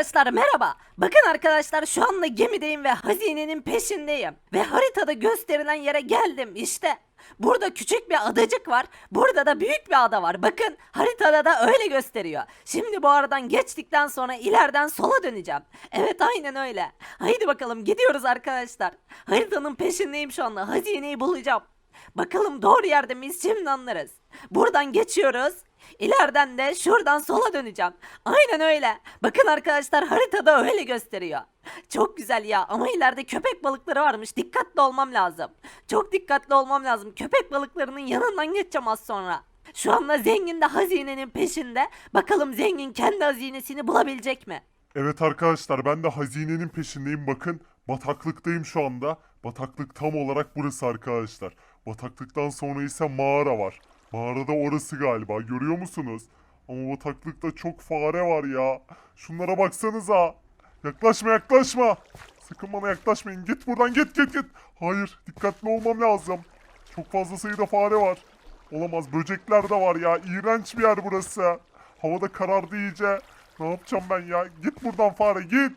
Arkadaşlar merhaba. Bakın arkadaşlar şu anda gemideyim ve hazinenin peşindeyim. Ve haritada gösterilen yere geldim işte. Burada küçük bir adacık var. Burada da büyük bir ada var. Bakın haritada da öyle gösteriyor. Şimdi bu aradan geçtikten sonra ileriden sola döneceğim. Evet aynen öyle. Haydi bakalım gidiyoruz arkadaşlar. Haritanın peşindeyim şu anda. Hazineyi bulacağım. Bakalım doğru yerde miyiz şimdi anlarız. Buradan geçiyoruz. İleriden de şuradan sola döneceğim. Aynen öyle. Bakın arkadaşlar haritada öyle gösteriyor. Çok güzel ya ama ileride köpek balıkları varmış. Dikkatli olmam lazım. Çok dikkatli olmam lazım. Köpek balıklarının yanından geçeceğim az sonra. Şu anda zengin de hazinenin peşinde. Bakalım zengin kendi hazinesini bulabilecek mi? Evet arkadaşlar ben de hazinenin peşindeyim bakın. Bataklıktayım şu anda. Bataklık tam olarak burası arkadaşlar. Bataklıktan sonra ise mağara var. Mağarada orası galiba görüyor musunuz? Ama bataklıkta çok fare var ya. Şunlara baksanıza. Yaklaşma yaklaşma. Sakın bana yaklaşmayın. Git buradan git git git. Hayır dikkatli olmam lazım. Çok fazla sayıda fare var. Olamaz böcekler de var ya. İğrenç bir yer burası. Havada karardı iyice. Ne yapacağım ben ya? Git buradan fare git.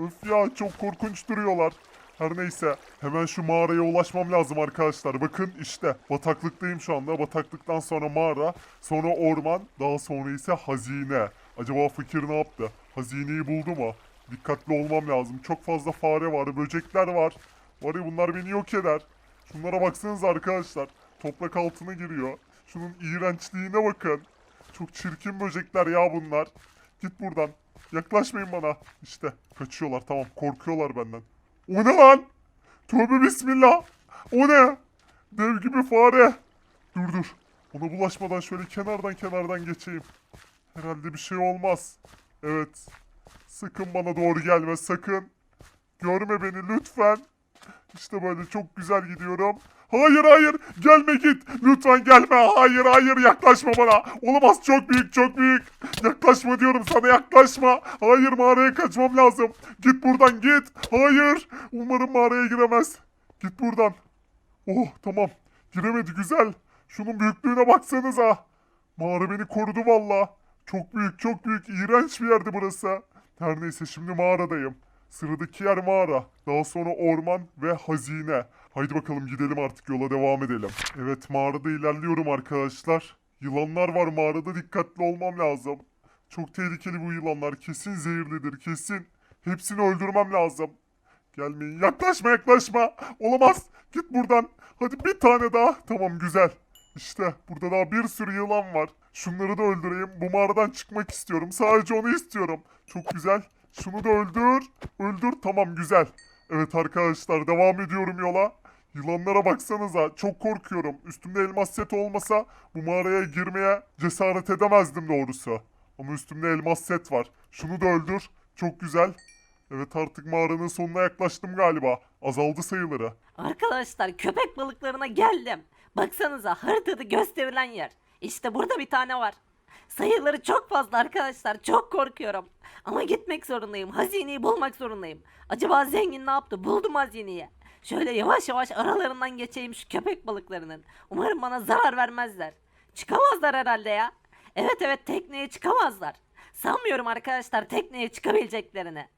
Öf ya çok korkunç duruyorlar. Her neyse hemen şu mağaraya ulaşmam lazım arkadaşlar. Bakın işte bataklıktayım şu anda. Bataklıktan sonra mağara, sonra orman, daha sonra ise hazine. Acaba fakir ne yaptı? Hazineyi buldu mu? Dikkatli olmam lazım. Çok fazla fare var, böcekler var. Var ya bunlar beni yok eder. Şunlara baksanıza arkadaşlar. Toprak altına giriyor. Şunun iğrençliğine bakın. Çok çirkin böcekler ya bunlar. Git buradan. Yaklaşmayın bana. İşte kaçıyorlar tamam korkuyorlar benden. O ne lan? Tövbe bismillah. O ne? Dev gibi fare. Dur dur. Ona bulaşmadan şöyle kenardan kenardan geçeyim. Herhalde bir şey olmaz. Evet. Sakın bana doğru gelme sakın. Görme beni lütfen. İşte böyle çok güzel gidiyorum. Hayır hayır gelme git. Lütfen gelme. Hayır hayır yaklaşma bana. Olamaz çok büyük çok büyük. Yaklaşma diyorum sana yaklaşma. Hayır mağaraya kaçmam lazım. Git buradan git. Hayır. Umarım mağaraya giremez. Git buradan. Oh tamam. Giremedi güzel. Şunun büyüklüğüne baksanıza. Mağara beni korudu valla. Çok büyük çok büyük iğrenç bir yerdi burası. Her neyse şimdi mağaradayım. Sıradaki yer mağara. Daha sonra orman ve hazine. Haydi bakalım gidelim artık yola devam edelim. Evet mağarada ilerliyorum arkadaşlar. Yılanlar var mağarada dikkatli olmam lazım. Çok tehlikeli bu yılanlar. Kesin zehirlidir kesin. Hepsini öldürmem lazım. Gelmeyin yaklaşma yaklaşma. Olamaz. Git buradan. Hadi bir tane daha. Tamam güzel. İşte burada daha bir sürü yılan var. Şunları da öldüreyim. Bu mağaradan çıkmak istiyorum. Sadece onu istiyorum. Çok güzel. Şunu da öldür. Öldür. Tamam güzel. Evet arkadaşlar devam ediyorum yola. Yılanlara baksanıza çok korkuyorum. Üstümde elmas set olmasa bu mağaraya girmeye cesaret edemezdim doğrusu. Ama üstümde elmas set var. Şunu da öldür. Çok güzel. Evet artık mağaranın sonuna yaklaştım galiba. Azaldı sayıları. Arkadaşlar köpek balıklarına geldim. Baksanıza haritada gösterilen yer. İşte burada bir tane var. Sayıları çok fazla arkadaşlar. Çok korkuyorum. Ama gitmek zorundayım. Hazineyi bulmak zorundayım. Acaba zengin ne yaptı? Buldum hazineyi. Şöyle yavaş yavaş aralarından geçeyim şu köpek balıklarının. Umarım bana zarar vermezler. Çıkamazlar herhalde ya. Evet evet tekneye çıkamazlar. Sanmıyorum arkadaşlar tekneye çıkabileceklerini.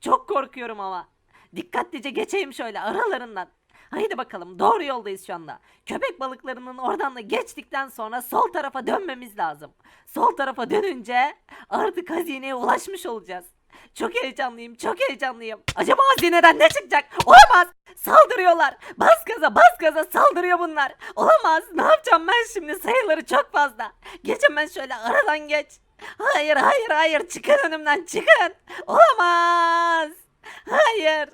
Çok korkuyorum ama. Dikkatlice geçeyim şöyle aralarından. Haydi bakalım doğru yoldayız şu anda. Köpek balıklarının oradan da geçtikten sonra sol tarafa dönmemiz lazım. Sol tarafa dönünce artık hazineye ulaşmış olacağız. Çok heyecanlıyım, çok heyecanlıyım. Acaba hazineden ne çıkacak? Olamaz. Saldırıyorlar. Bas gaza, bas gaza saldırıyor bunlar. Olamaz. Ne yapacağım ben şimdi? Sayıları çok fazla. Geç hemen şöyle aradan geç. Hayır, hayır, hayır. Çıkın önümden, çıkın. Olamaz. Hayır.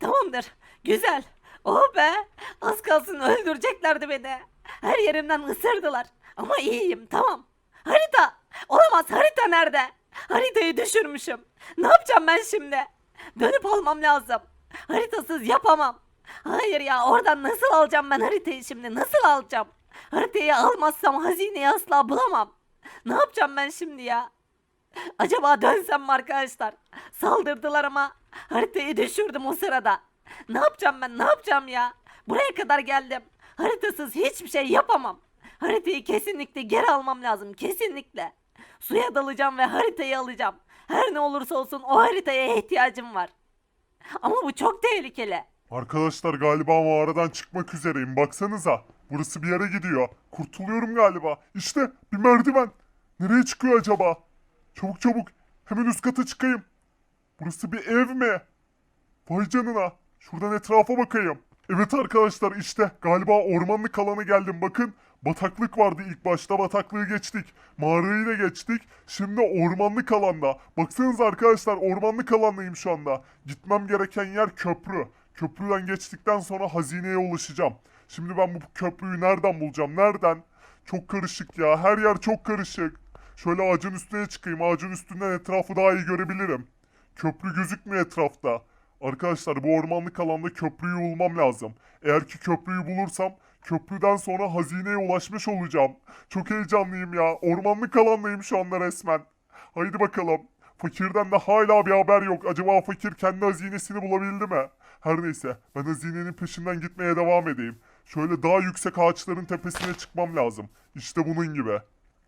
Tamamdır. Güzel. Oh be. Az kalsın öldüreceklerdi beni. Her yerimden ısırdılar. Ama iyiyim tamam. Harita. Olamaz harita nerede? Haritayı düşürmüşüm. Ne yapacağım ben şimdi? Dönüp almam lazım. Haritasız yapamam. Hayır ya oradan nasıl alacağım ben haritayı şimdi? Nasıl alacağım? Haritayı almazsam hazineyi asla bulamam. Ne yapacağım ben şimdi ya? Acaba dönsem mi arkadaşlar? Saldırdılar ama haritayı düşürdüm o sırada. Ne yapacağım ben ne yapacağım ya? Buraya kadar geldim. Haritasız hiçbir şey yapamam. Haritayı kesinlikle geri almam lazım kesinlikle. Suya dalacağım ve haritayı alacağım. Her ne olursa olsun o haritaya ihtiyacım var. Ama bu çok tehlikeli. Arkadaşlar galiba mağaradan çıkmak üzereyim. Baksanıza. Burası bir yere gidiyor. Kurtuluyorum galiba. İşte bir merdiven. Nereye çıkıyor acaba? Çabuk çabuk. Hemen üst kata çıkayım. Burası bir ev mi? Vay canına. Şuradan etrafa bakayım. Evet arkadaşlar işte galiba ormanlık alana geldim. Bakın bataklık vardı ilk başta bataklığı geçtik. Mağarayı da geçtik. Şimdi ormanlık alanda. Baksanıza arkadaşlar ormanlık alandayım şu anda. Gitmem gereken yer köprü. Köprüden geçtikten sonra hazineye ulaşacağım. Şimdi ben bu köprüyü nereden bulacağım? Nereden? Çok karışık ya. Her yer çok karışık. Şöyle ağacın üstüne çıkayım. Ağacın üstünden etrafı daha iyi görebilirim. Köprü gözükmüyor etrafta. Arkadaşlar bu ormanlık alanda köprüyü bulmam lazım. Eğer ki köprüyü bulursam köprüden sonra hazineye ulaşmış olacağım. Çok heyecanlıyım ya. Ormanlık alandayım şu anda resmen. Haydi bakalım. Fakirden de hala bir haber yok. Acaba fakir kendi hazinesini bulabildi mi? Her neyse ben hazinenin peşinden gitmeye devam edeyim. Şöyle daha yüksek ağaçların tepesine çıkmam lazım. İşte bunun gibi.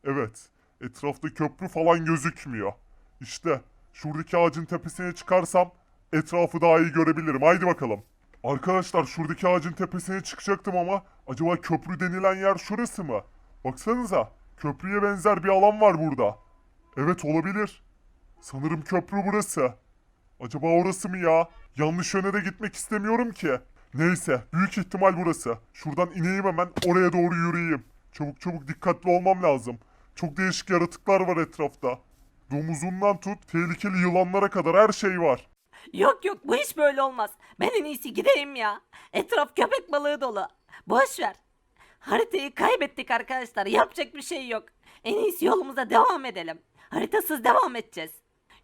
Evet. Etrafta köprü falan gözükmüyor. İşte şuradaki ağacın tepesine çıkarsam etrafı daha iyi görebilirim. Haydi bakalım. Arkadaşlar şuradaki ağacın tepesine çıkacaktım ama acaba köprü denilen yer şurası mı? Baksanıza köprüye benzer bir alan var burada. Evet olabilir. Sanırım köprü burası. Acaba orası mı ya? Yanlış yöne de gitmek istemiyorum ki. Neyse büyük ihtimal burası. Şuradan ineyim hemen oraya doğru yürüyeyim. Çabuk çabuk dikkatli olmam lazım. Çok değişik yaratıklar var etrafta. Domuzundan tut tehlikeli yılanlara kadar her şey var. Yok yok bu hiç böyle olmaz. Ben en iyisi gideyim ya. Etraf köpek balığı dolu. Boş ver. Haritayı kaybettik arkadaşlar. Yapacak bir şey yok. En iyisi yolumuza devam edelim. Haritasız devam edeceğiz.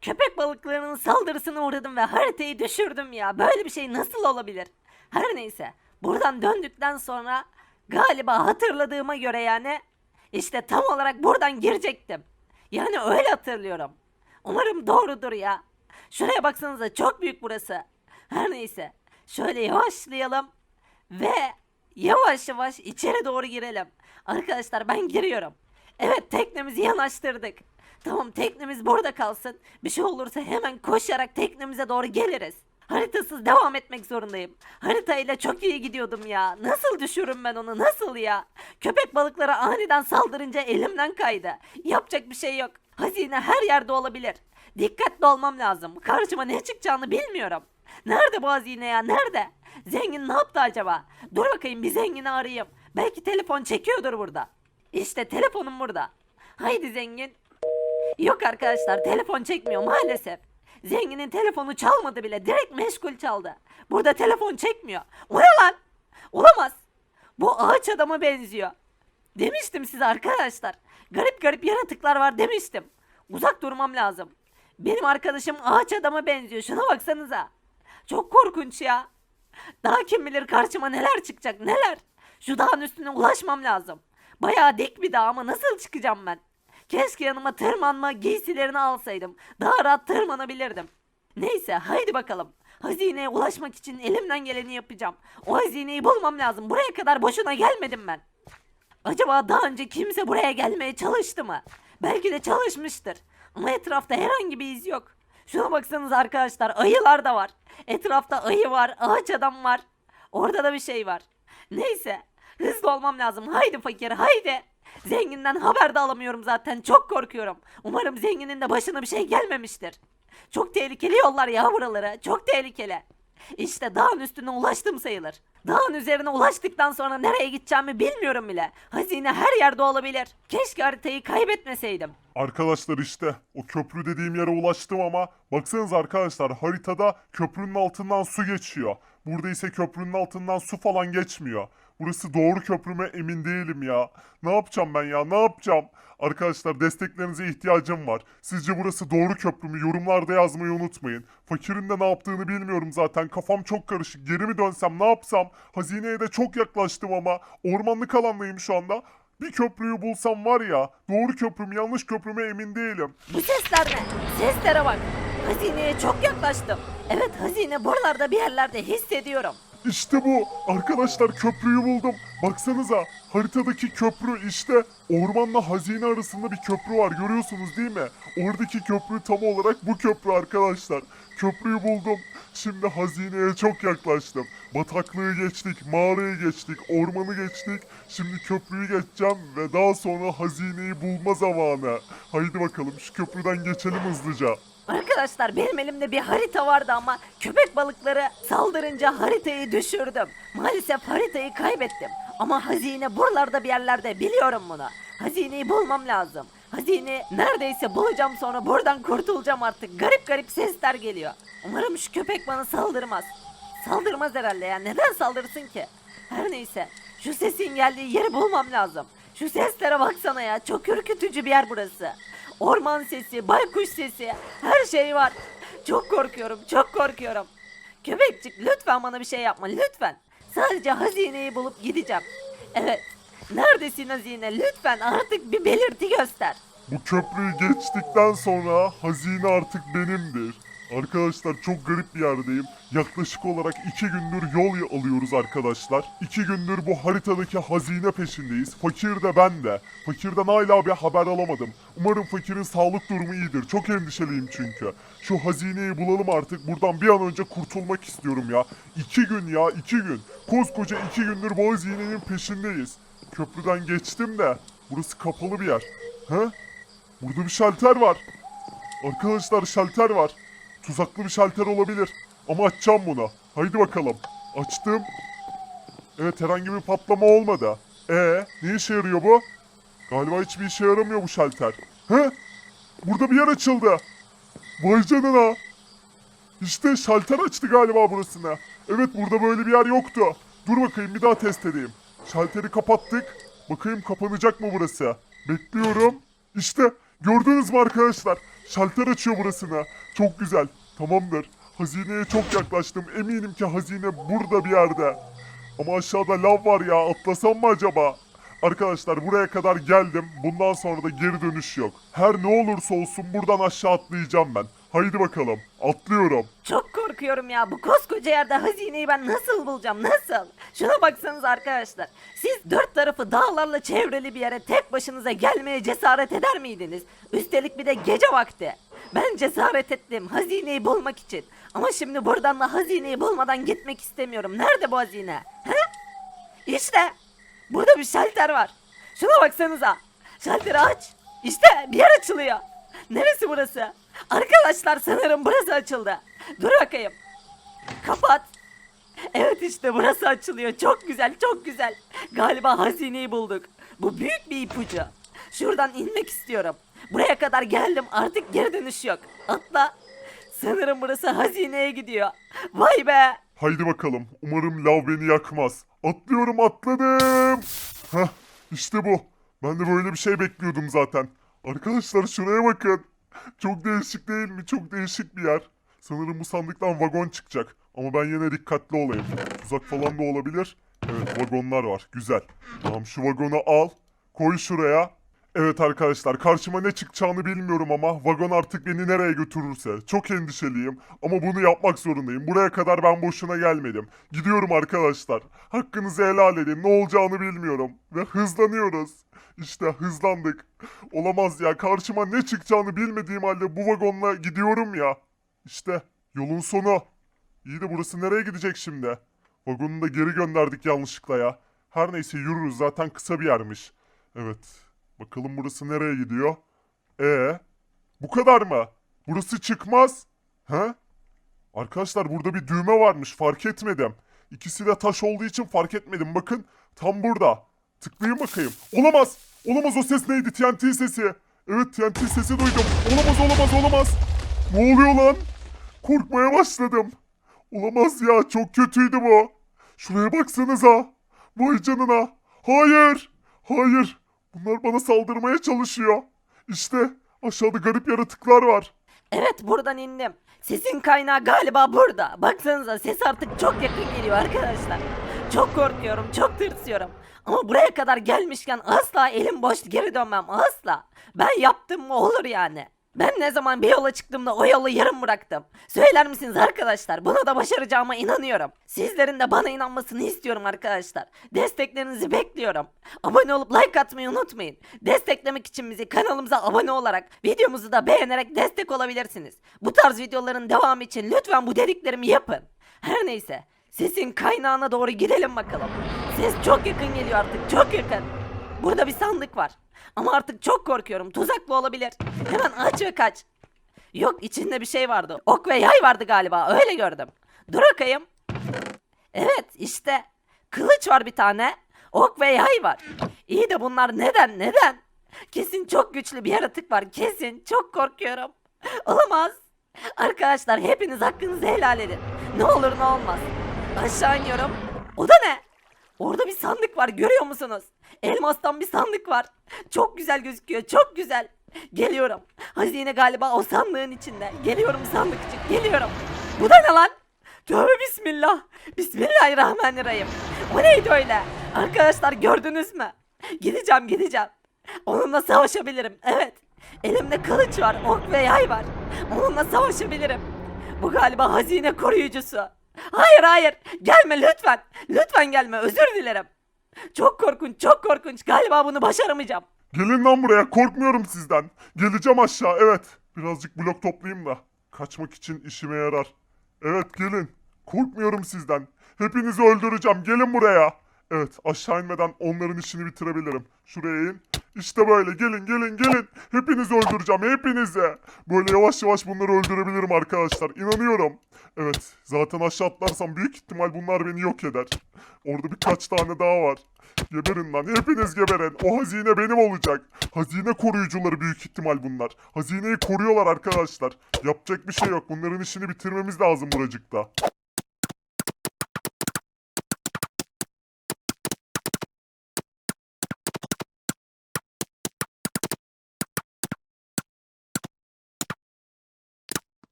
Köpek balıklarının saldırısına uğradım ve haritayı düşürdüm ya. Böyle bir şey nasıl olabilir? Her neyse. Buradan döndükten sonra galiba hatırladığıma göre yani işte tam olarak buradan girecektim. Yani öyle hatırlıyorum. Umarım doğrudur ya. Şuraya baksanıza çok büyük burası. Her neyse. Şöyle yavaşlayalım. Ve yavaş yavaş içeri doğru girelim. Arkadaşlar ben giriyorum. Evet teknemizi yanaştırdık. Tamam teknemiz burada kalsın. Bir şey olursa hemen koşarak teknemize doğru geliriz. Haritasız devam etmek zorundayım. Haritayla çok iyi gidiyordum ya. Nasıl düşürüm ben onu nasıl ya? Köpek balıkları aniden saldırınca elimden kaydı. Yapacak bir şey yok. Hazine her yerde olabilir. Dikkatli olmam lazım. Karşıma ne çıkacağını bilmiyorum. Nerede bu hazine ya? Nerede? Zengin ne yaptı acaba? Dur bakayım bir zengini arayayım. Belki telefon çekiyordur burada. İşte telefonum burada. Haydi zengin. Yok arkadaşlar telefon çekmiyor maalesef. Zenginin telefonu çalmadı bile direkt meşgul çaldı. Burada telefon çekmiyor. O ne lan? Olamaz. Bu ağaç adama benziyor. Demiştim size arkadaşlar. Garip garip yaratıklar var demiştim. Uzak durmam lazım. Benim arkadaşım ağaç adama benziyor. Şuna baksanıza. Çok korkunç ya. Daha kim bilir karşıma neler çıkacak neler. Şu dağın üstüne ulaşmam lazım. Bayağı dik bir dağ ama nasıl çıkacağım ben? Keşke yanıma tırmanma giysilerini alsaydım. Daha rahat tırmanabilirdim. Neyse haydi bakalım. Hazineye ulaşmak için elimden geleni yapacağım. O hazineyi bulmam lazım. Buraya kadar boşuna gelmedim ben. Acaba daha önce kimse buraya gelmeye çalıştı mı? Belki de çalışmıştır. Ama etrafta herhangi bir iz yok. Şuna baksanız arkadaşlar ayılar da var. Etrafta ayı var, ağaç adam var. Orada da bir şey var. Neyse hızlı olmam lazım. Haydi fakir haydi. Zenginden haber de alamıyorum zaten. Çok korkuyorum. Umarım zenginin de başına bir şey gelmemiştir. Çok tehlikeli yollar ya buraları. Çok tehlikeli. İşte dağın üstüne ulaştım sayılır. Dağın üzerine ulaştıktan sonra nereye gideceğimi bilmiyorum bile. Hazine her yerde olabilir. Keşke haritayı kaybetmeseydim. Arkadaşlar işte o köprü dediğim yere ulaştım ama baksanız arkadaşlar haritada köprünün altından su geçiyor. Burada ise köprünün altından su falan geçmiyor. Burası doğru köprü mü emin değilim ya. Ne yapacağım ben ya ne yapacağım? Arkadaşlar desteklerinize ihtiyacım var. Sizce burası doğru köprü mü? Yorumlarda yazmayı unutmayın. Fakirin de ne yaptığını bilmiyorum zaten. Kafam çok karışık. Geri mi dönsem ne yapsam? Hazineye de çok yaklaştım ama. Ormanlık alandayım şu anda. Bir köprüyü bulsam var ya, doğru köprü mü yanlış köprü mü emin değilim. Bu sesler ne? Seslere bak. Hazineye çok yaklaştım. Evet hazine buralarda bir yerlerde hissediyorum. İşte bu. Arkadaşlar köprüyü buldum. Baksanıza haritadaki köprü işte ormanla hazine arasında bir köprü var görüyorsunuz değil mi? Oradaki köprü tam olarak bu köprü arkadaşlar. Köprüyü buldum. Şimdi hazineye çok yaklaştım. Bataklığı geçtik, mağarayı geçtik, ormanı geçtik. Şimdi köprüyü geçeceğim ve daha sonra hazineyi bulma zamanı. Haydi bakalım şu köprüden geçelim hızlıca. Arkadaşlar benim elimde bir harita vardı ama köpek balıkları saldırınca haritayı düşürdüm. Maalesef haritayı kaybettim. Ama hazine buralarda bir yerlerde biliyorum bunu. Hazineyi bulmam lazım. Hazine neredeyse bulacağım sonra buradan kurtulacağım artık. Garip garip sesler geliyor. Umarım şu köpek bana saldırmaz. Saldırmaz herhalde ya. Neden saldırsın ki? Her neyse. Şu sesin geldiği yeri bulmam lazım. Şu seslere baksana ya. Çok ürkütücü bir yer burası. Orman sesi, baykuş sesi, her şey var. Çok korkuyorum, çok korkuyorum. Köpekçik lütfen bana bir şey yapma, lütfen. Sadece hazineyi bulup gideceğim. Evet. Neredesin hazine? Lütfen artık bir belirti göster. Bu köprüyü geçtikten sonra hazine artık benimdir. Arkadaşlar çok garip bir yerdeyim. Yaklaşık olarak iki gündür yol alıyoruz arkadaşlar. İki gündür bu haritadaki hazine peşindeyiz. Fakir de ben de. Fakirden hala bir haber alamadım. Umarım fakirin sağlık durumu iyidir. Çok endişeliyim çünkü. Şu hazineyi bulalım artık. Buradan bir an önce kurtulmak istiyorum ya. İki gün ya iki gün. Koskoca iki gündür bu hazinenin peşindeyiz. Köprüden geçtim de. Burası kapalı bir yer. He? Burada bir şalter var. Arkadaşlar şalter var. Tuzaklı bir şalter olabilir. Ama açacağım bunu. Haydi bakalım. Açtım. Evet herhangi bir patlama olmadı. E ne işe yarıyor bu? Galiba hiçbir işe yaramıyor bu şalter. He? Burada bir yer açıldı. Vay canına. İşte şalter açtı galiba burasına. Evet burada böyle bir yer yoktu. Dur bakayım bir daha test edeyim. Şalteri kapattık. Bakayım kapanacak mı burası? Bekliyorum. İşte gördünüz mü arkadaşlar? Şalter açıyor burasına. Çok güzel. Tamamdır. Hazineye çok yaklaştım. Eminim ki hazine burada bir yerde. Ama aşağıda lav var ya. Atlasam mı acaba? Arkadaşlar buraya kadar geldim. Bundan sonra da geri dönüş yok. Her ne olursa olsun buradan aşağı atlayacağım ben. Haydi bakalım. Atlıyorum. Çok korkuyorum ya. Bu koskoca yerde hazineyi ben nasıl bulacağım? Nasıl? Şuna baksanız arkadaşlar. Siz dört tarafı dağlarla çevrili bir yere tek başınıza gelmeye cesaret eder miydiniz? Üstelik bir de gece vakti. Ben cesaret ettim hazineyi bulmak için. Ama şimdi buradan da hazineyi bulmadan gitmek istemiyorum. Nerede bu hazine? He? İşte. Burada bir şalter var. Şuna baksanıza. Şalteri aç. İşte bir yer açılıyor. Neresi burası? Arkadaşlar sanırım burası açıldı. Dur bakayım. Kapat. Evet işte burası açılıyor. Çok güzel, çok güzel. Galiba hazineyi bulduk. Bu büyük bir ipucu. Şuradan inmek istiyorum. Buraya kadar geldim. Artık geri dönüş yok. Atla. Sanırım burası hazineye gidiyor. Vay be. Haydi bakalım. Umarım lav beni yakmaz. Atlıyorum atladım. Heh işte bu. Ben de böyle bir şey bekliyordum zaten. Arkadaşlar şuraya bakın. Çok değişik değil mi? Çok değişik bir yer. Sanırım bu sandıktan vagon çıkacak. Ama ben yine dikkatli olayım. Tuzak falan da olabilir. Evet vagonlar var. Güzel. Tamam şu vagonu al. Koy şuraya. Evet arkadaşlar karşıma ne çıkacağını bilmiyorum ama vagon artık beni nereye götürürse. Çok endişeliyim ama bunu yapmak zorundayım. Buraya kadar ben boşuna gelmedim. Gidiyorum arkadaşlar. Hakkınızı helal edin. Ne olacağını bilmiyorum. Ve hızlanıyoruz. İşte hızlandık. Olamaz ya karşıma ne çıkacağını bilmediğim halde bu vagonla gidiyorum ya. İşte yolun sonu. İyi de burası nereye gidecek şimdi? Vagonu da geri gönderdik yanlışlıkla ya. Her neyse yürürüz zaten kısa bir yermiş. Evet. Bakalım burası nereye gidiyor? E bu kadar mı? Burası çıkmaz. He? Arkadaşlar burada bir düğme varmış fark etmedim. İkisi de taş olduğu için fark etmedim. Bakın tam burada. Tıklayın bakayım. Olamaz. Olamaz o ses neydi? TNT sesi. Evet TNT sesi duydum. Olamaz olamaz olamaz. Ne oluyor lan? Korkmaya başladım. Olamaz ya çok kötüydü bu. Şuraya baksanıza. Vay canına. Hayır. Hayır. Bunlar bana saldırmaya çalışıyor. İşte aşağıda garip yaratıklar var. Evet buradan indim. Sesin kaynağı galiba burada. Baksanıza ses artık çok yakın geliyor arkadaşlar. Çok korkuyorum, çok tırsıyorum. Ama buraya kadar gelmişken asla elim boş geri dönmem asla. Ben yaptım mı olur yani. Ben ne zaman bir yola çıktığımda o yolu yarım bıraktım. Söyler misiniz arkadaşlar? Buna da başaracağıma inanıyorum. Sizlerin de bana inanmasını istiyorum arkadaşlar. Desteklerinizi bekliyorum. Abone olup like atmayı unutmayın. Desteklemek için bizi kanalımıza abone olarak, videomuzu da beğenerek destek olabilirsiniz. Bu tarz videoların devamı için lütfen bu dediklerimi yapın. Her neyse, sesin kaynağına doğru gidelim bakalım. Ses çok yakın geliyor artık, çok yakın. Burada bir sandık var. Ama artık çok korkuyorum. Tuzaklı olabilir. Hemen aç ve kaç. Yok içinde bir şey vardı. Ok ve yay vardı galiba. Öyle gördüm. Dur bakayım. Evet işte. Kılıç var bir tane. Ok ve yay var. İyi de bunlar neden neden? Kesin çok güçlü bir yaratık var. Kesin. Çok korkuyorum. Olamaz. Arkadaşlar hepiniz hakkınızı helal edin. Ne olur ne olmaz. Aşağı iniyorum. O da ne? Orada bir sandık var görüyor musunuz? Elmastan bir sandık var. Çok güzel gözüküyor çok güzel. Geliyorum. Hazine galiba o sandığın içinde. Geliyorum sandık için geliyorum. Bu da ne lan? Tövbe bismillah. Bismillahirrahmanirrahim. O neydi öyle? Arkadaşlar gördünüz mü? Gideceğim gideceğim. Onunla savaşabilirim. Evet. Elimde kılıç var, ok ve yay var. Onunla savaşabilirim. Bu galiba hazine koruyucusu. Hayır hayır. Gelme lütfen. Lütfen gelme. Özür dilerim. Çok korkunç, çok korkunç. Galiba bunu başaramayacağım. Gelin lan buraya korkmuyorum sizden. Geleceğim aşağı evet. Birazcık blok toplayayım da. Kaçmak için işime yarar. Evet gelin. Korkmuyorum sizden. Hepinizi öldüreceğim. Gelin buraya. Evet aşağı inmeden onların işini bitirebilirim. Şuraya in. İşte böyle gelin gelin gelin. Hepinizi öldüreceğim hepinizi. Böyle yavaş yavaş bunları öldürebilirim arkadaşlar. İnanıyorum. Evet zaten aşağı atlarsam büyük ihtimal bunlar beni yok eder. Orada birkaç tane daha var. Geberin lan hepiniz geberin. O hazine benim olacak. Hazine koruyucuları büyük ihtimal bunlar. Hazineyi koruyorlar arkadaşlar. Yapacak bir şey yok. Bunların işini bitirmemiz lazım buracıkta.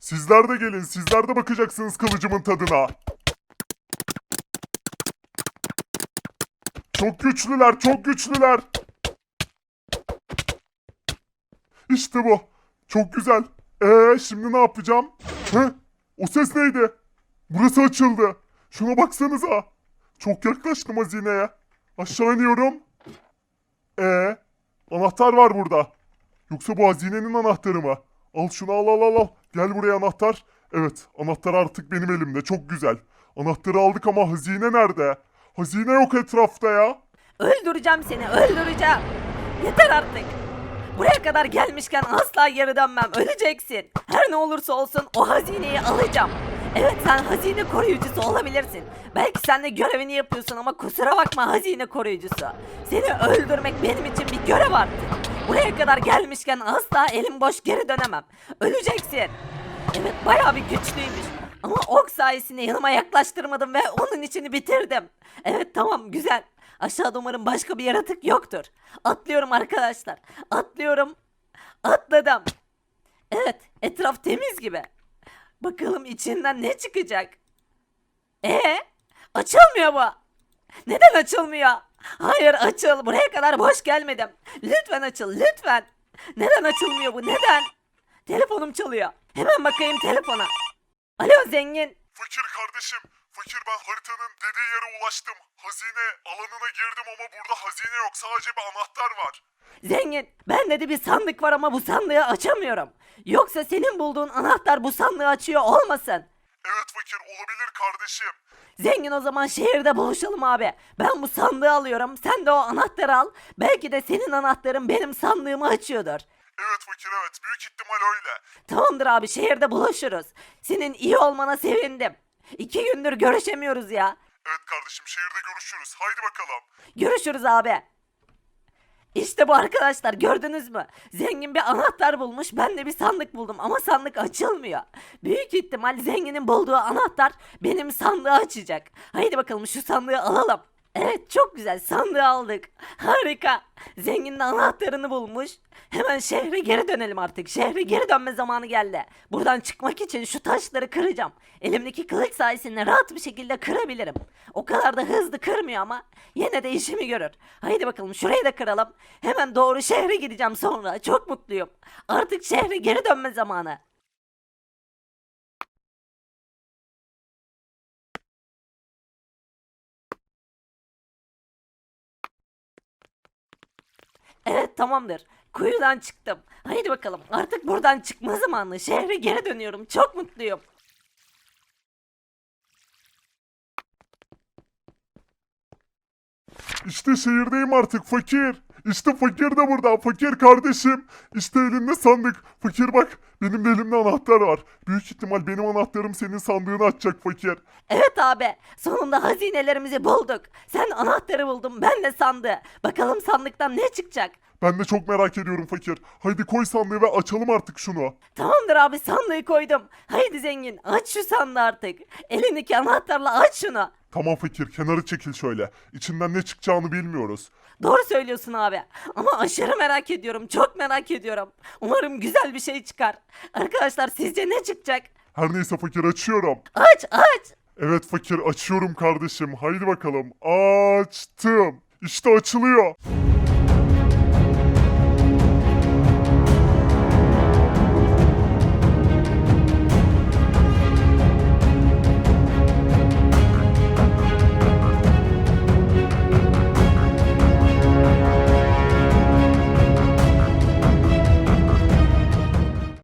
Sizler de gelin. Sizler de bakacaksınız kılıcımın tadına. Çok güçlüler, çok güçlüler. İşte bu. Çok güzel. Ee, şimdi ne yapacağım? Hı? O ses neydi? Burası açıldı. Şuna baksanıza. Çok yaklaştım hazineye. Aşağı iniyorum. Ee, anahtar var burada. Yoksa bu hazinenin anahtarı mı? Al şunu al al al al. Gel buraya anahtar. Evet anahtar artık benim elimde. Çok güzel. Anahtarı aldık ama hazine nerede? Hazine yok etrafta ya. Öldüreceğim seni, öldüreceğim. Yeter artık. Buraya kadar gelmişken asla geri dönmem. Öleceksin. Her ne olursa olsun o hazineyi alacağım. Evet sen hazine koruyucusu olabilirsin. Belki sen de görevini yapıyorsun ama kusura bakma hazine koruyucusu. Seni öldürmek benim için bir görev artık. Buraya kadar gelmişken asla elim boş geri dönemem. Öleceksin. Evet bayağı bir güçlüymüş. Ama ok sayesinde yanıma yaklaştırmadım ve onun içini bitirdim. Evet tamam güzel. Aşağıda umarım başka bir yaratık yoktur. Atlıyorum arkadaşlar. Atlıyorum. Atladım. Evet etraf temiz gibi. Bakalım içinden ne çıkacak. Ee? Açılmıyor bu. Neden açılmıyor? Hayır açıl. Buraya kadar boş gelmedim. Lütfen açıl lütfen. Neden açılmıyor bu neden? Telefonum çalıyor. Hemen bakayım telefona. Alo zengin. Fakir kardeşim. Fakir ben haritanın dediği yere ulaştım. Hazine alanına girdim ama burada hazine yok. Sadece bir anahtar var. Zengin bende de bir sandık var ama bu sandığı açamıyorum. Yoksa senin bulduğun anahtar bu sandığı açıyor olmasın. Evet fakir olabilir kardeşim. Zengin o zaman şehirde buluşalım abi. Ben bu sandığı alıyorum. Sen de o anahtarı al. Belki de senin anahtarın benim sandığımı açıyordur. Evet fakir evet büyük ihtimal öyle. Tamamdır abi şehirde buluşuruz. Senin iyi olmana sevindim. İki gündür görüşemiyoruz ya. Evet kardeşim şehirde görüşürüz. Haydi bakalım. Görüşürüz abi. İşte bu arkadaşlar gördünüz mü? Zengin bir anahtar bulmuş ben de bir sandık buldum ama sandık açılmıyor. Büyük ihtimal zenginin bulduğu anahtar benim sandığı açacak. Haydi bakalım şu sandığı alalım. Evet çok güzel sandığı aldık. Harika. Zengin de anahtarını bulmuş. Hemen şehre geri dönelim artık. Şehre geri dönme zamanı geldi. Buradan çıkmak için şu taşları kıracağım. Elimdeki kılıç sayesinde rahat bir şekilde kırabilirim. O kadar da hızlı kırmıyor ama yine de işimi görür. Haydi bakalım şurayı da kıralım. Hemen doğru şehre gideceğim sonra. Çok mutluyum. Artık şehre geri dönme zamanı. Tamamdır. Kuyudan çıktım. Haydi bakalım artık buradan çıkma zamanı. Şehre geri dönüyorum. Çok mutluyum. İşte şehirdeyim artık fakir. İşte fakir de burada. Fakir kardeşim. İşte elinde sandık. Fakir bak. Benim de elimde anahtar var. Büyük ihtimal benim anahtarım senin sandığını açacak fakir. Evet abi sonunda hazinelerimizi bulduk. Sen anahtarı buldun ben de sandığı. Bakalım sandıktan ne çıkacak? Ben de çok merak ediyorum fakir. Haydi koy sandığı ve açalım artık şunu. Tamamdır abi sandığı koydum. Haydi zengin aç şu sandığı artık. Elindeki anahtarla aç şunu. Tamam fakir kenara çekil şöyle. İçinden ne çıkacağını bilmiyoruz. Doğru söylüyorsun abi. Ama aşırı merak ediyorum. Çok merak ediyorum. Umarım güzel bir şey çıkar. Arkadaşlar sizce ne çıkacak? Her neyse fakir açıyorum. Aç aç. Evet fakir açıyorum kardeşim. Haydi bakalım. Açtım. İşte açılıyor.